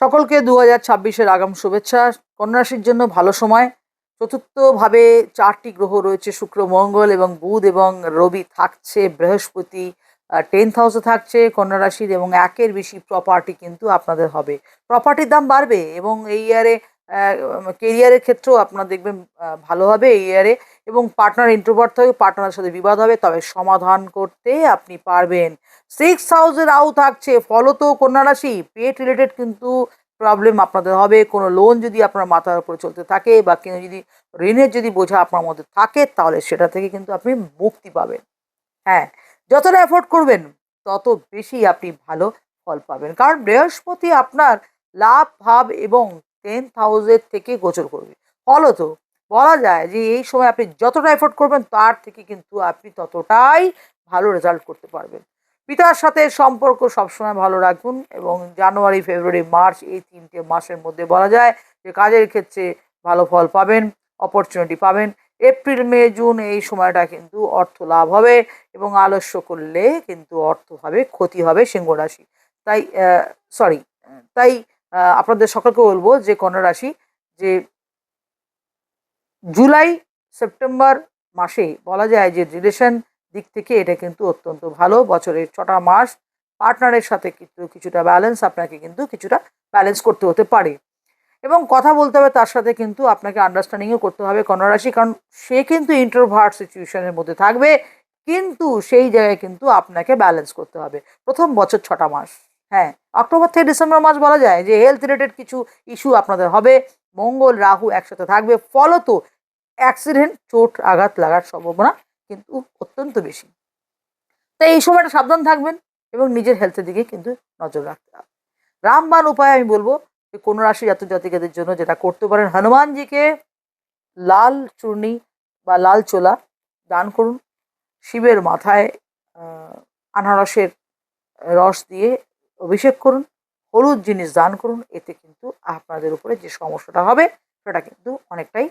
সকলকে দু হাজার ছাব্বিশের আগাম শুভেচ্ছা। কন্যা রাশির জন্য ভালো সময়। চতুর্থভাবে চারটি গ্রহ রয়েছে, শুক্র, মঙ্গল এবং বুধ এবং রবি থাকছে, বৃহস্পতি টেন্থ হাউসে থাকছে কন্যা রাশির এবং একের বেশি প্রপার্টি কিন্তু আপনাদের হবে। প্রপার্টির দাম বাড়বে এবং এই ইয়ারে কেরিয়ারের ক্ষেত্রেও আপনার দেখবেন ভালো হবে। এই ইয়ারে এবং পার্টনার ইন্ট্রোভার্ট থাকে পার্টনারের সাথে বিবাদ হবে, তবে সমাধান করতে আপনি পারবেন। সিক্স হাউসের আউ থাকছে, ফলত কন্যা রাশি পেট রিলেটেড কিন্তু প্রবলেম আপনাদের হবে। কোনো লোন যদি আপনার মাথার উপরে চলতে থাকে বা কোনো যদি, ঋণের যদি বোঝা আপনার মধ্যে থাকে, তাহলে সেটা থেকে কিন্তু আপনি মুক্তি পাবেন। হ্যাঁ যতটা এফোর্ড করবেন, তত বেশি আপনি ভালো ফল পাবেন। কারণ বৃহস্পতি আপনার লাভ, ভাব এবং টেন্থ হাউসের থেকে গোচর করবে। ফলত বলা যায় যে এই সময় আপনি যতটা এফোর্ড করবেন, তার থেকে কিন্তু আপনি ততটাই ভালো রেজাল্ট করতে পারবেন। পিতার সাথে সম্পর্ক সবসময় ভালো রাখুন এবং জানুয়ারি, ফেব্রুয়ারি, মার্চ এই তিনটে মাসের মধ্যে বলা যায় যে কাজের ক্ষেত্রে ভালো ফল পাবেন অপরচুনিটি পাবেন। এপ্রিল, মে, জুন এই সময়টা কিন্তু অর্থ লাভ হবে এবং আলস্য করলে কিন্তু অর্থ হবে, ক্ষতি হবে সিংহ রাশি। তাই সরি তাই আপনাদের সকলকে বলব যে কন্যা রাশি, যে জুলাই, সেপ্টেম্বর মাসে বলা যায় যে রিলেশন দিক থেকে এটা কিন্তু অত্যন্ত ভালো। বছরের ছটা মাস পার্টনারের সাথে কিন্তু কিছুটা ব্যালেন্স আপনাকে কিন্তু কিছুটা ব্যালেন্স করতে হতে পারে। এবং কথা বলতে হবে তার সাথে কিন্তু আপনাকে আন্ডারস্ট্যান্ডিংও করতে হবে কন্যা রাশি, কারণ সে কিন্তু ইন্টারভার্ট সিচুয়েশনের মধ্যে থাকবে, কিন্তু সেই জায়গায় কিন্তু আপনাকে ব্যালেন্স করতে হবে। প্রথম বছর ছটা মাস হ্যাঁ। অক্টোবর থেকে ডিসেম্বর মাস বলা যায় যে হেলথ রিলেটেড কিছু ইস্যু আপনাদের হবে। মঙ্গল, রাহু একসাথে থাকবে। ফলত অ্যাক্সিডেন্ট চোট, আঘাত লাগার সম্ভাবনা কিন্তু অত্যন্ত বেশি। তাই এই সময়টা সাবধান থাকবেন এবং নিজের হেলথের দিকে কিন্তু নজর রাখতে হবে। রামবান উপায় আমি বলব যে, কোনো রাশি জাতক জাতিকাদের জন্য যেটা করতে পারেন, হনুমানজিকে লাল চূর্ণি বা লাল চোলা দান করুন। শিবের মাথায় আনারসের রস দিয়ে অভিষেক করুন। হলুদ জিনিস দান করুন। এতে কিন্তু আপনাদের উপরে যে সমস্যাটা হবে, সেটা কিন্তু অনেকটাই